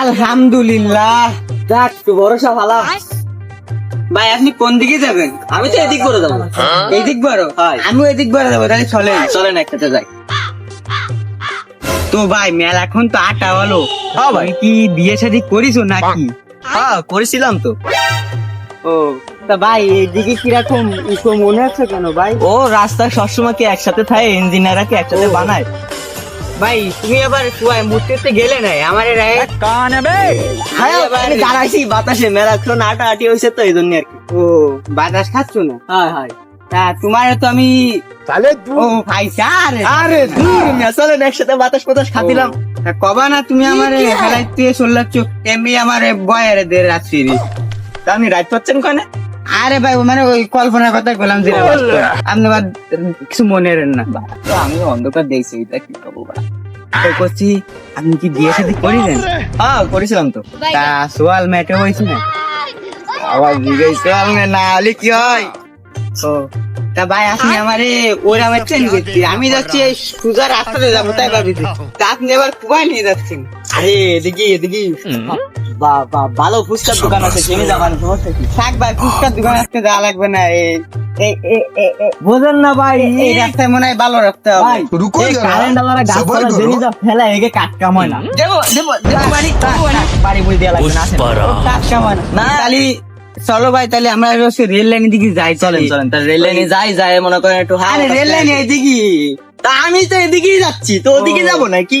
আলহামদুলিল্লাহ। যাক ভরসা ভালো। ভাই আপনি কোন দিকে যাবেন? আমি তো এদিক করে যাব। এদিক বড় হয়। আমিও এদিক বড় যাব তাহলে চলে চলেন একসাথে যাই। তো ভাই মেলা এখন তো আটা হলো। হ্যাঁ ভাই। কি বিয়ে শাদী করিছো নাকি? হ্যাঁ। করেছিলাম তো। ও তা ভাই এদিকে কীরকম ইকো মনে আছে কেন ভাই? ও রাস্তায় সবসময় কি একসাথে থাকে? ইঞ্জিনিয়াররা কি একসাথে বানায়? ভাই তুমি আবার কুয়ায় মুততে গেলে নাই? আমার হ্যাঁ আমি দাঁড়াইছি বাতাসে মেলাক্ষণ আটা আটি হয়েছে তো এই জন্য আর কি। ও বাতাস খাচ্ছ না? হ্যাঁ হ্যাঁ। তা তোমার তো আমি ও ভাই স্যার। আরে দূর। মিয়া, একসাথে বাতাস বাতাস খাতিলাম। কবা না তুমি আমার হেলাইতে চললাচ্ছ এমনি আমার বয়ের দের রাত্রি তা আপনি রাইড পাচ্ছেন কোনে আরে ভাই মানে ওই কল্পনার কথা বললাম যে, আপনি কিছু মনে রেন না। আমি অন্ধকার দেখছি, এটা কি তো করছি, আপনি কি বিয়ে সাথে করিলেন? হ্যাঁ করেছিলাম তো। তা সোয়াল হয়েছে না? হয়? ও তা ভাই, আপনি আমি যাচ্ছি রাস্তাতে যাব, তাই তা আপনি এবার কুবাই নিয়ে যাচ্ছেন? আরে, এদিকে এদিকে। ভালো ফুচকার দোকান আছে জেনে যাবেন থাক ভাই ফুচকার দোকান লাগবে না এই চলো ভাই তাহলে আমরা রেল লাইনের দিকে যাই চলেন চলেন তাহলে রেল লাইনে যাই যাই মনে করেন একটু আরে রেল লাইনে এদিকে। তা আমি তো এদিকেই যাচ্ছি তো ওদিকে যাব নাকি?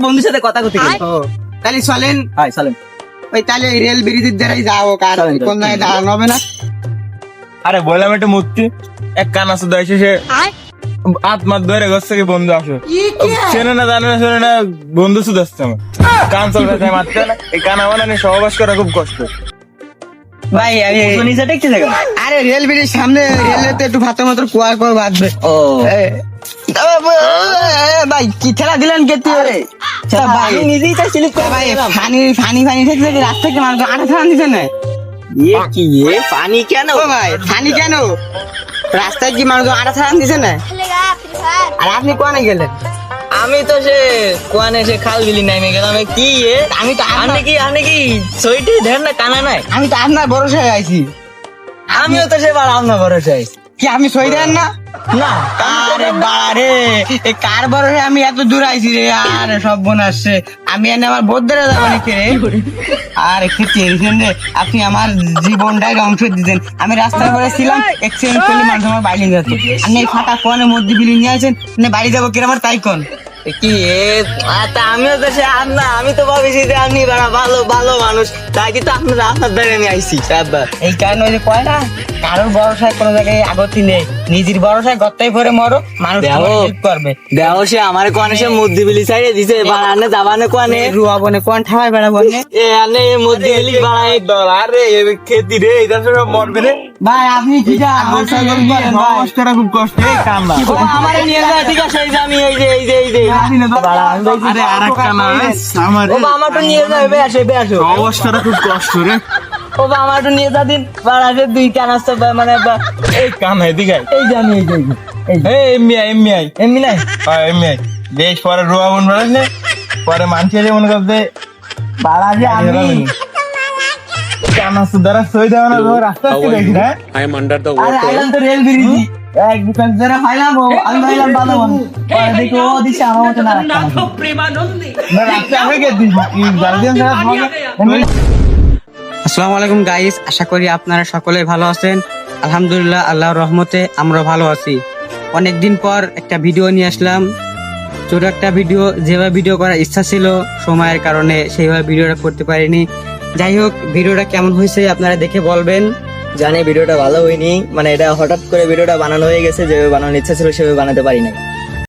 বন্ধুর সাথে কথা কইতে তাহলে চলেন। ওই তাহলে রেল ব্রিজের দ্বারাই যাব কার কোন দাঁড়ানো হবে না। আরে বললাম একটা মূর্তি এক কান আছে হাত মাত ঘর থেকে বন্ধু আসো। চেনে না জানে না শুনে না বন্ধু শুধু আসছে আমার। কান মারতে না। এই কান আমার সহবাস করা খুব কষ্ট। ভাই খেলা দিলেন নিজেই ভাই ফানি ফানি ফানি দিছে কি পানি কেন? ভাই কেন? রাস্তায় কি মানুষ আটা ফান দিছে না? আর আপনি কোয়ানে গেলেন? আমি তো সে কোয়ানে সে খাল বিলি নামে গেলাম কি এ? আমি তো আপনি কি আপনি কি সইটি ধের না কানা নাই? আমি তো আপনার ভরসায় আইছি। আমিও তো সে বার আপনার ভরসায় আইছি। কি আমি সই দেন না? না। আরে বাড়ে এই কার ভরসায় আমি এত দূর আইছি রে? আর সব বোন আসছে আমি এনে আমার বোধের ধরে যাব নাকি রে? আর কি টেনশন রে? আপনি আমার জীবনটাই ধ্বংস দিতেন আমি রাস্তার পরে ছিলাম এক্সিডেন্ট করলে মানুষ আমার বাইরে যাচ্ছে আপনি এই ফাঁকা কোয়ানের মধ্যে বিলি নিয়ে আছেন বাড়ি যাব কিরম তাই কোন কি? এ আ, তা আমিও তো সে আপনার আমি তো ভাবিছি যে আপনি বাড়া ভালো ভালো মানুষ। তাই কিন্তু আপনার আপনার দ্বারা আমি আইছি এই কারণে ওই যে কয় না কারোর ভরসায় কোনো জায়গায় আগতি নেই। নিজের ভরসায় গত্তাই পরে মরো মানুষ। করবে। দেও সে আমার কোয়ানে সে মধ্যে বিলি ছাড়িয়ে দিছে এবার আনে যাবানে কোয়ানে? রুয়া বনে কোন ঠাওয়াই বেড়া বনে। এ আনে মধ্যে বিলি বাড়া দল আরে খেতি রে এই দাসে মরবে রে। ভাই আপনি কি যা করেন করা খুব কষ্ট ও আমার নিয়ে যায় ঠিক আছে এই যে আমি এই যে এই যে এই যে বাড়া, আমি বলছি, আরে আর না আমার ও আমার তো নিয়ে যাবে বে আসে বে আসো। সহবাস খুব কষ্ট রে। ও বা আমার নিয়ে যা দিন। বাড়া দুই কান আসছে মানে এই কানা এদিকে এই যে আমি এই যে এই যে, এই যে। এই এমনি আয় এমনি আয়। এমনি নাই? হ্যাঁ এমনি আয়। বেশ পরে রোয়া বোন বেড়াস নে। পরে মানুষের মনে করতে বাড়া যে আমি কানা সুদারা সই দেওয়া না রাস্তা আসতে দেখি না I am under the আরে water. আইলাম তো রেল ব্রিজি এক দোকান ধরে খাইলাম আমি ভাইলাম ভালো পরে দেখি ও দিছে আমার মতো না রাখতাম না রাস্তা আগে কে দিস গার্জিয়ান আসসালামু আলাইকুম গাইস আশা করি আপনারা সকলে ভালো আছেন। আলহামদুলিল্লাহ আল্লাহর রহমতে আমরা ভালো আছি। অনেকদিন পর একটা ভিডিও নিয়ে আসলাম। ছোট একটা ভিডিও যেভাবে ভিডিও করার ইচ্ছা ছিল সময়ের কারণে সেইভাবে ভিডিওটা করতে পারিনি। যাই হোক ভিডিওটা কেমন হয়েছে আপনারা দেখে বলবেন। জানি ভিডিওটা ভালো হয়নি। মানে এটা হঠাৎ করে ভিডিওটা বানানো হয়ে গেছে, যেভাবে বানানোর ইচ্ছা ছিল সেভাবে বানাতে পারি নাই।